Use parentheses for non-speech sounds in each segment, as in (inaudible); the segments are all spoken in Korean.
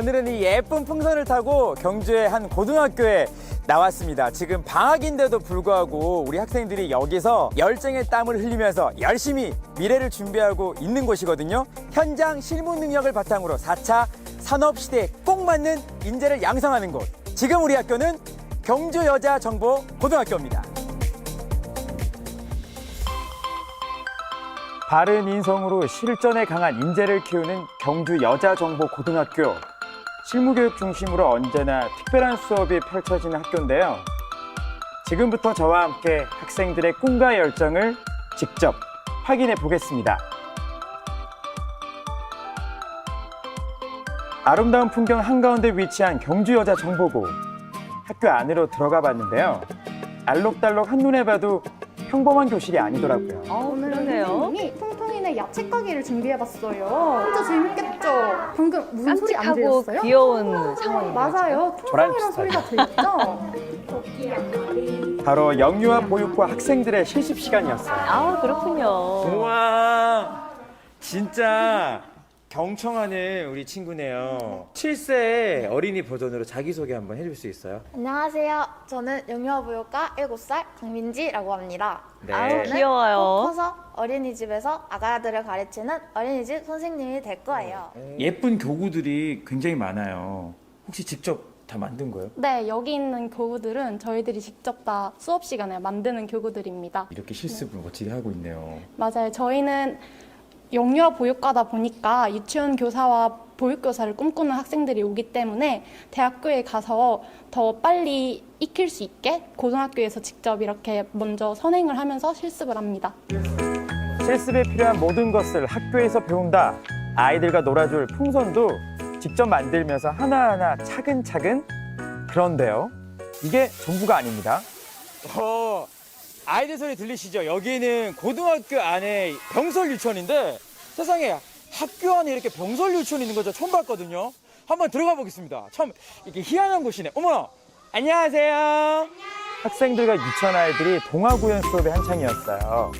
오늘은 이 예쁜 풍선을 타고 경주의 한 고등학교에 나왔습니다. 지금 방학인데도 불구하고 우리 학생들이 여기서 열정의 땀을 흘리면서 열심히 미래를 준비하고 있는 곳이거든요. 현장 실무 능력을 바탕으로 4차 산업 시대에 꼭 맞는 인재를 양성하는 곳. 지금 우리 학교는 경주 여자 정보 고등학교입니다. 바른 인성으로 실전에 강한 인재를 키우는 경주 여자 정보 고등학교. 실무교육 중심으로 언제나 특별한 수업이 펼쳐지는 학교인데요. 지금부터 저와 함께 학생들의 꿈과 열정을 직접 확인해 보겠습니다. 아름다운 풍경 한가운데 위치한 경주 여자정보고 학교 안으로 들어가 봤는데요. 알록달록 한눈에 봐도 평범한 교실이 아니더라고요. 오늘은 그러네요. 통통이네 야채 가게를 준비해봤어요. 진짜 재밌겠죠? 방금 무슨 소리 안 깜찍하고 들렸어요? 귀여운 상황이에요. 맞아요. 저랑 통통이란 소리가 들렸죠? 바로 영유아 보육과 학생들의 실습 시간이었어요. 아 그렇군요. 우와, 진짜 경청하는 우리 친구네요. 7세 어린이 버전으로 자기소개 한번 해줄 수 있어요? 안녕하세요. 저는 영유아보육과 7살 강민지라고 합니다. 네. 아우 저는 귀여워요. 꼭 커서 어린이집에서 아가들을 가르치는 어린이집 선생님이 될 거예요. 예쁜 교구들이 굉장히 많아요. 혹시 직접 다 만든 거예요? 네, 여기 있는 교구들은 저희들이 직접 다 수업 시간에 만드는 교구들입니다. 이렇게 실습을 멋지게 하고 있네요. 맞아요. 저희는 영유아 보육과다 보니까 유치원 교사와 보육교사를 꿈꾸는 학생들이 오기 때문에 대학교에 가서 더 빨리 익힐 수 있게 고등학교에서 직접 이렇게 먼저 선행을 하면서 실습을 합니다. 실습에 필요한 모든 것을 학교에서 배운다. 아이들과 놀아줄 풍선도 직접 만들면서 하나하나 차근차근 그런데요. 이게 전부가 아닙니다. 어, 아이들 소리 들리시죠? 여기는 고등학교 안에 병설 유치원인데 세상에 학교 안에 이렇게 병설 유치원이 있는 거죠. 처음 봤거든요. 한번 들어가 보겠습니다. 참 이렇게 희한한 곳이네. 어머나, 안녕하세요. 학생들과 유치원 아이들이 동화 구연 수업의 한창이었어요.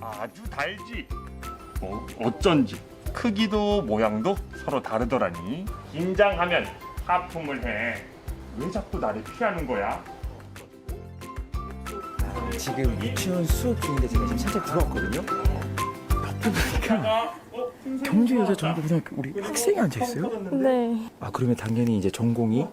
아주 달지. 뭐 어쩐지 크기도 모양도 서로 다르더라니. 긴장하면 하품을 해. 왜 자꾸 나를 피하는 거야? 지금 유치원 수업 중인데 제가 지금 살짝 들어왔거든요. 옆에 보니까 경주 여자 정보고등학교 우리 학생이 앉아 있어요. 네, 아 그러면 당연히 이제 전공이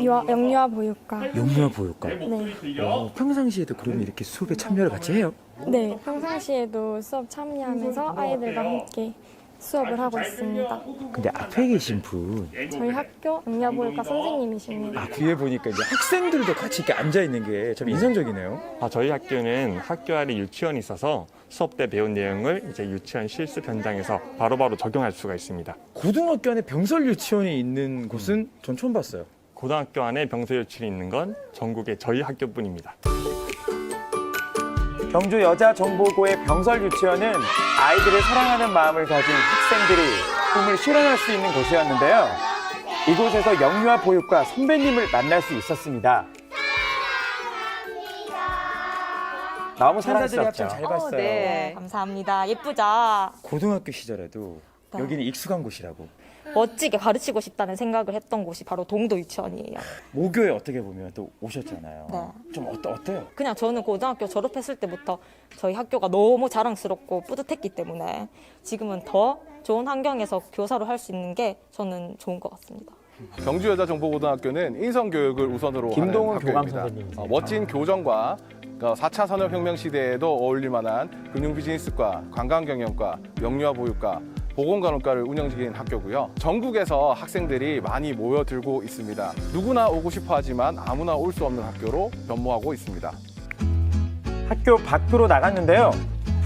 유아, 영유아 보육과. 영유아 보육과. 네, 어, 평상시에도 그러면 이렇게 수업에 참여를 같이 해요? 네, 평상시에도 수업 참여하면서 아이들과 함께 수업을 하고 있습니다. 근데 앞에 계신 분, 저희 학교 영유아 보육과 선생님이십니다. 아 뒤에 보니까 이제 학생들도 같이 이렇게 앉아 있는 게 참 인상적이네요. 아, 저희 학교는 학교 안에 유치원이 있어서 수업 때 배운 내용을 이제 유치원 실습 현장에서 바로바로 적용할 수가 있습니다. 고등학교 안에 병설 유치원이 있는 곳은 전 처음 봤어요. 고등학교 안에 병서 유치원이 있는 건 전국의 저희 학교뿐입니다. 경주 여자정보고의 병설 유치원은 아이들을 사랑하는 마음을 가진 학생들이 꿈을 실현할 수 있는 곳이었는데요. 이곳에서 영유아 보육과 선배님을 만날 수 있었습니다. 너무 사랑스럽죠. 잘 어, 봤어요. 네. 감사합니다. 예쁘죠? 고등학교 시절에도 네. 여기는 익숙한 곳이라고. 멋지게 가르치고 싶다는 생각을 했던 곳이 바로 동도 유치원이에요. 모교에 어떻게 보면 또 오셨잖아요. 네. 좀 어떠, 어때요? 그냥 저는 고등학교 졸업했을 때부터 저희 학교가 너무 자랑스럽고 뿌듯했기 때문에 지금은 더 좋은 환경에서 교사로 할 수 있는 게 저는 좋은 것 같습니다. 경주여자정보고등학교는 인성교육을 우선으로 김동훈 하는 교감 학교입니다. 선생님이십니다. 어, 멋진 교정과 4차 산업혁명 시대에도 어울릴 만한 금융비즈니스과 관광경영과 영유아 보육과 보건간호과를 운영지킨 학교고요. 전국에서 학생들이 많이 모여들고 있습니다. 누구나 오고 싶어 하지만 아무나 올 수 없는 학교로 변모하고 있습니다. 학교 밖으로 나갔는데요.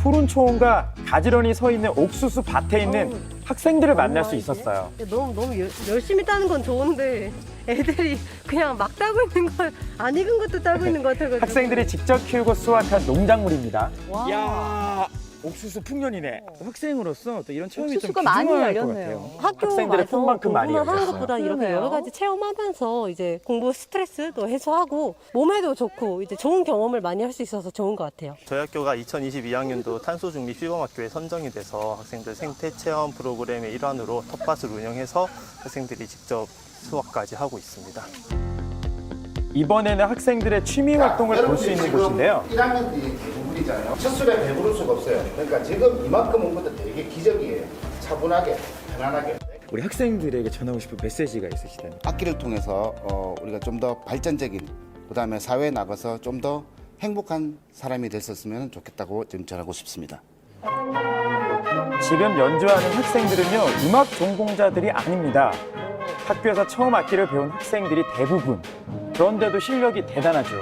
푸른 초원과 가지런히 서 있는 옥수수 밭에 있는 학생들을 만날 수 있었어요. 너무 너무 열- 열심히 따는 건 좋은데 애들이 그냥 막 따고 있는 걸 안 익은 것도 따고 있는 것 같아가지고 학생들이 직접 키우고 수확한 농작물입니다. 와. 야 옥수수 풍년이네. 학생으로서 또 이런 체험이 좀 옥수수가 많이 귀중할 것 열렸네요. 같아요. 학교 학생들의 와서 꿈만큼 많이 공부만 하는 열렸어요. 것보다 이렇게 그러네요. 여러 가지 체험하면서 이제 공부 스트레스도 해소하고 몸에도 좋고 이제 좋은 경험을 많이 할 수 있어서 좋은 것 같아요. 저희 학교가 2022학년도 탄소 중립 시범학교에 선정이 돼서 학생들 생태 체험 프로그램의 일환으로 텃밭을 운영해서 학생들이 직접 수업까지 하고 있습니다. 이번에는 학생들의 취미 활동을 볼 수 있는 곳인데요. 1학년들이 대부분이잖아요. 첫 술에 배부를 수가 없어요. 그러니까 지금 이만큼 온 것도 되게 기적이에요. 차분하게, 편안하게. 우리 학생들에게 전하고 싶은 메시지가 있으시다면? 악기를 통해서 어, 우리가 좀 더 발전적인 그다음에 사회에 나가서 좀 더 행복한 사람이 됐었으면 좋겠다고 지금 전하고 싶습니다. 지금 연주하는 학생들은요, 음악 전공자들이 아닙니다. 학교에서 처음 악기를 배운 학생들이 대부분. 그런데도 실력이 대단하죠.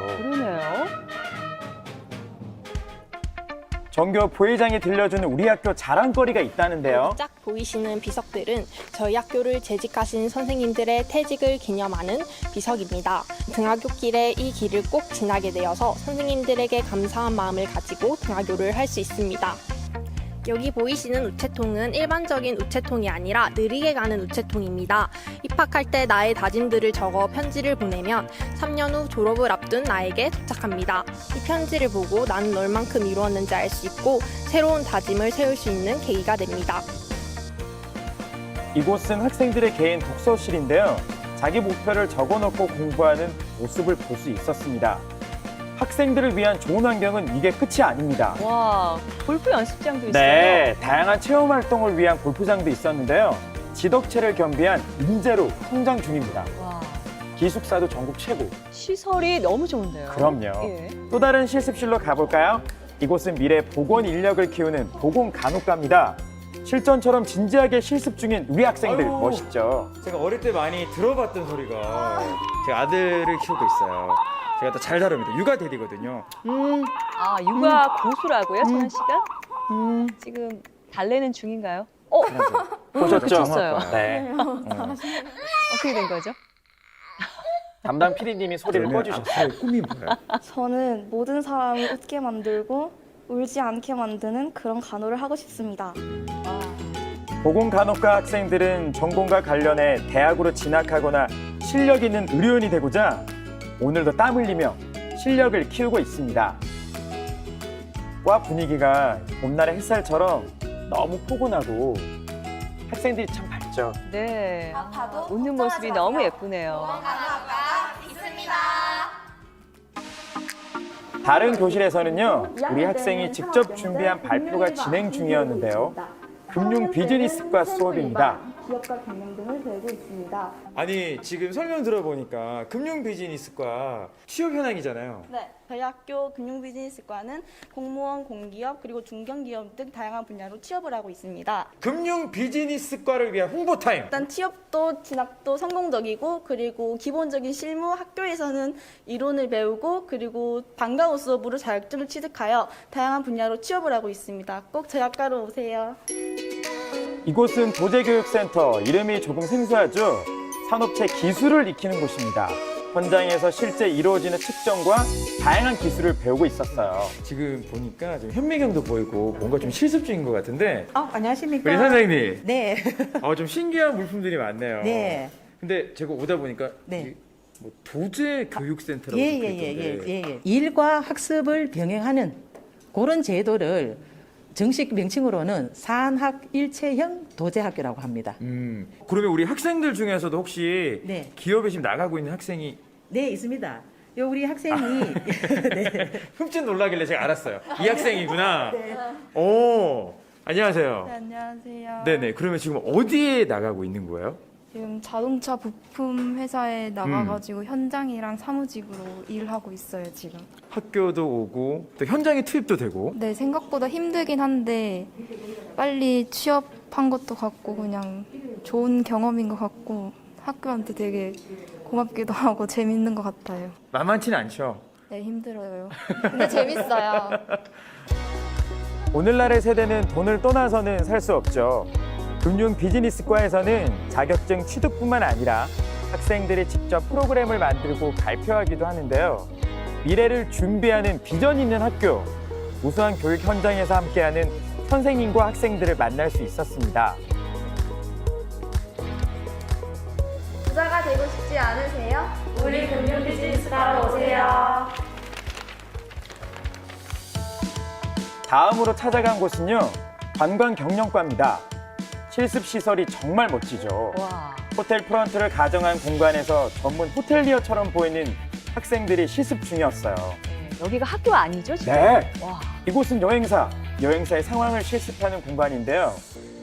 정교 부회장이 들려주는 우리 학교 자랑거리가 있다는데요. 짝 보이시는 비석들은 저희 학교를 재직하신 선생님들의 퇴직을 기념하는 비석입니다. 등하굣길에 이 길을 꼭 지나게 되어서 선생님들에게 감사한 마음을 가지고 등하교를 할 수 있습니다. 여기 보이시는 우체통은 일반적인 우체통이 아니라 느리게 가는 우체통입니다. 입학할 때 나의 다짐들을 적어 편지를 보내면 3년 후 졸업을 앞둔 나에게 도착합니다. 이 편지를 보고 나는 얼만큼 이루었는지 알 수 있고 새로운 다짐을 세울 수 있는 계기가 됩니다. 이곳은 학생들의 개인 독서실인데요. 자기 목표를 적어놓고 공부하는 모습을 볼 수 있었습니다. 학생들을 위한 좋은 환경은 이게 끝이 아닙니다. 와, 골프 연습장도 있어요. 네, 다양한 체험 활동을 위한 골프장도 있었는데요. 지덕체를 겸비한 인재로 성장 중입니다. 와, 기숙사도 전국 최고. 시설이 너무 좋은데요. 그럼요. 예. 또 다른 실습실로 가볼까요? 이곳은 미래 보건 인력을 키우는 보건 간호과입니다. 실전처럼 진지하게 실습 중인 우리 학생들 아이고. 멋있죠. 제가 어릴 때 많이 들어봤던 소리가 제가 아들을 키우고 있어요. 제가 또 잘 다룹니다. 육아 대리거든요. 음, 아, 육아 고수라고요, 선아 씨가? 음, 지금 달래는 중인가요? 어, 보셨죠? 보셨어요. 네. 어떻게 된 거죠? 담당 PD님이 소리를 그러면 꺼주셨어요. 앞으로의 꿈이 뭐예요? 저는 모든 사람을 웃게 만들고 울지 않게 만드는 그런 간호를 하고 싶습니다. 보건간호과 학생들은 전공과 관련해 대학으로 진학하거나 실력 있는 의료인이 되고자 오늘도 땀 흘리며 실력을 키우고 있습니다. 과 분위기가 봄날의 햇살처럼 너무 포근하고 학생들이 참 밝죠. 네. 웃는 모습이 너무 예쁘네요. 다른 교실에서는요, 우리 학생이 직접 준비한 발표가 진행 중이었는데요. 금융 비즈니스과 수업입니다. 기업과 경영 등을 배우고 있습니다. 아니 지금 설명 들어보니까 금융 비즈니스과 취업 현황이잖아요. 네, 저희 학교 금융비즈니스과는 공무원, 공기업 그리고 중견기업 등 다양한 분야로 취업을 하고 있습니다. 금융 비즈니스과를 위한 홍보 타임. 일단 취업도 진학도 성공적이고 그리고 기본적인 실무 학교에서는 이론을 배우고 그리고 방과후 수업으로 자격증을 취득하여 다양한 분야로 취업을 하고 있습니다. 꼭 저희 학과로 오세요. 이곳은 도제교육센터, 이름이 조금 생소하죠? 산업체 기술을 익히는 곳입니다. 현장에서 실제 이루어지는 측정과 다양한 기술을 배우고 있었어요. 지금 보니까 좀 현미경도 보이고 뭔가 좀 실습 중인 것 같은데 아, 안녕하십니까? 우리 선생님. 네. 어, 좀 신기한 물품들이 많네요. 네. 근데 제가 오다 보니까 네. 이 뭐 도제 교육센터라고 예, 예, 적혀 예, 있던데. 예, 예. 일과 학습을 병행하는 그런 제도를 정식 명칭으로는 산학일체형 도제학교라고 합니다. 음, 그러면 우리 학생들 중에서도 혹시 네. 기업에 지금 나가고 있는 학생이 네, 있습니다. 요 우리 학생이 (laughs) 네. (laughs) 흠칫 놀라길래 제가 알았어요. 이 학생이구나. 네. 오, 안녕하세요. 안녕하세요. 네네. 그러면 지금 어디에 나가고 있는 거예요? 지금 자동차 부품 회사에 나가가지고 현장이랑 사무직으로 일하고 있어요 지금. 학교도 오고 또 현장에 투입도 되고. 네 생각보다 힘들긴 한데 빨리 취업한 것도 같고 그냥 좋은 경험인 것 같고 학교한테 되게 고맙기도 하고 (laughs) 재밌는 것 같아요. 만만치는 않죠. 네 힘들어요. 근데 재밌어요. (laughs) 오늘날의 세대는 돈을 떠나서는 살 수 없죠. 금융 비즈니스과에서는 자격증 취득뿐만 아니라 학생들이 직접 프로그램을 만들고 발표하기도 하는데요. 미래를 준비하는 비전 있는 학교, 우수한 교육 현장에서 함께하는 선생님과 학생들을 만날 수 있었습니다. 부자가 되고 싶지 않으세요? 우리 금융 비즈니스과로 오세요. 다음으로 찾아간 곳은요, 관광경영과입니다. 실습 시설이 정말 멋지죠. 와, 호텔 프런트를 가정한 공간에서 전문 호텔리어처럼 보이는 학생들이 실습 중이었어요. 여기가 학교 아니죠, 지금? 네. 와. 이곳은 여행사, 여행사의 상황을 실습하는 공간인데요.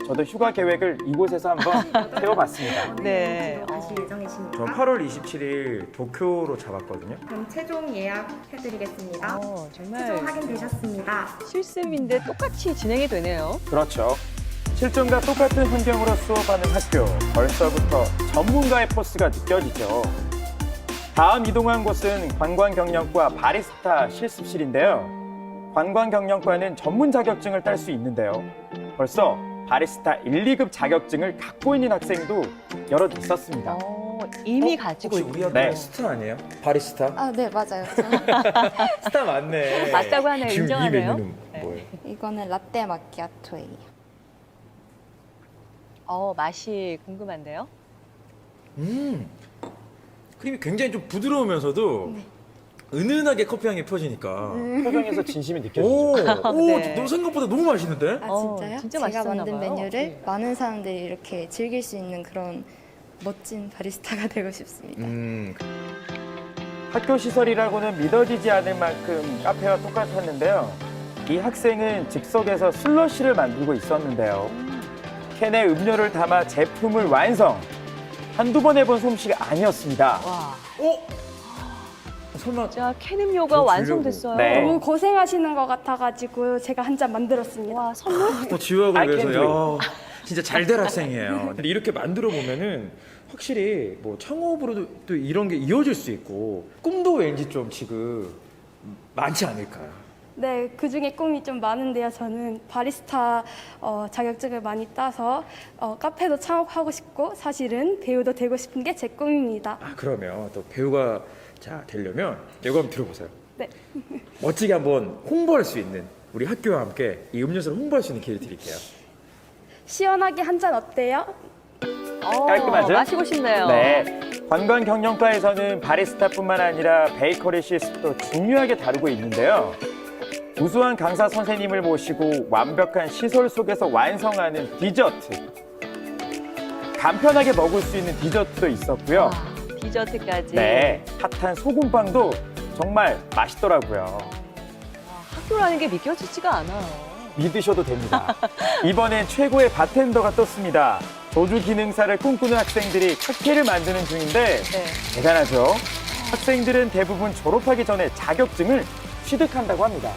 저도 휴가 계획을 이곳에서 한번 (laughs) 세워봤습니다. 네. 가실 예정이십니까? 저 8월 27일 도쿄로 잡았거든요. 그럼 최종 예약해드리겠습니다. 어, 정말 최종 확인되셨습니다. 실습인데 똑같이 진행이 되네요. 그렇죠. 실전과 똑같은 환경으로 수업하는 학교. 벌써부터 전문가의 포스가 느껴지죠. 다음 이동한 곳은 관광경영과 바리스타 실습실인데요. 관광경영과는 전문 자격증을 딸 수 있는데요. 벌써 바리스타 1, 2급 자격증을 갖고 있는 학생도 여럿 있었습니다. 어, 이미 가지고 혹시 있고. 우리 학교 네. 스타 아니에요? 바리스타? 아, 네, 맞아요. (laughs) 스타 맞네. 맞다고 하네요. 지금 인정하네요. 이 메뉴는 네. 뭐예요? 이거는 라떼 마키아토예요. 어, 맛이 궁금한데요. 음. 크림이 굉장히 좀 부드러우면서도 은은하게 커피 향이 펴지니까. 표정에서 진심이 오, 느껴지죠. 오, (laughs) 네. 너 생각보다 너무 맛있는데? 아, 어, 진짜요? 진짜 제가 맛있었나 만든 봐요. 메뉴를 네. 많은 사람들이 이렇게 즐길 수 있는 그런 멋진 바리스타가 (laughs) 되고 싶습니다. 음. 학교 시설이라고는 믿어지지 않을 만큼 카페와 똑같았는데요. 이 학생은 즉석에서 슬러시를 만들고 있었는데요. 캔에 음료를 담아 제품을 완성. 한두 번 해본 솜씨가 아니었습니다. 와. 어? 설마 자, 캔 음료가 저 완성됐어요. 네. 너무 고생하시는 것 같아가지고 제가 한 잔 만들었습니다. 와, 선물? 또 지우학을 I can 야, 진짜 잘 될 학생이에요. 근데 이렇게 만들어 보면은 확실히 뭐 창업으로도 또 이런 게 이어질 수 있고 꿈도 왠지 좀 지금 많지 않을까요? 네, 그 중에 꿈이 좀 많은데요. 저는 바리스타 어, 자격증을 많이 따서 어, 카페도 창업하고 싶고 사실은 배우도 되고 싶은 게 제 꿈입니다. 아 그러면 또 배우가 자 되려면 이거 한번 들어보세요. 네. (laughs) 멋지게 한번 홍보할 수 있는 우리 학교와 함께 이 음료수를 홍보할 수 있는 기회를 드릴게요. 시원하게 한 잔 어때요? 어, 깔끔하죠? 마시고 싶네요. 네. 관광 경영과에서는 바리스타뿐만 아니라 베이커리 실습도 중요하게 다루고 있는데요. 우수한 강사 선생님을 모시고 완벽한 시설 속에서 완성하는 디저트. 간편하게 먹을 수 있는 디저트도 있었고요. 와, 디저트까지. 네. 핫한 소금빵도 정말 맛있더라고요. 학교라는 게 믿겨지지가 않아요. 믿으셔도 됩니다. (laughs) 이번엔 최고의 바텐더가 떴습니다. 조주 기능사를 꿈꾸는 학생들이 칵테일을 만드는 중인데 네. 대단하죠? 학생들은 대부분 졸업하기 전에 자격증을 취득한다고 합니다.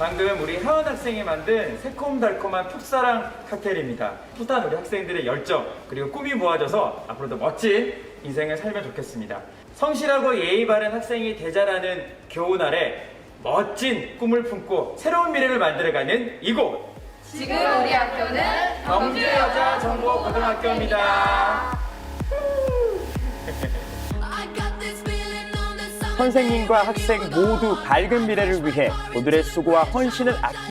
방금 우리 하원 학생이 만든 새콤달콤한 풋사랑 칵테일입니다. 풋한 우리 학생들의 열정 그리고 꿈이 모아져서 앞으로도 멋진 인생을 살면 좋겠습니다. 성실하고 예의 바른 학생이 되자라는 교훈 아래 멋진 꿈을 품고 새로운 미래를 만들어가는 이곳 지금 우리 학교는 경주여자정보고등학교입니다. 선생님과 학생 모두 밝은 미래를 위해 오늘의 수고와 헌신을 아끼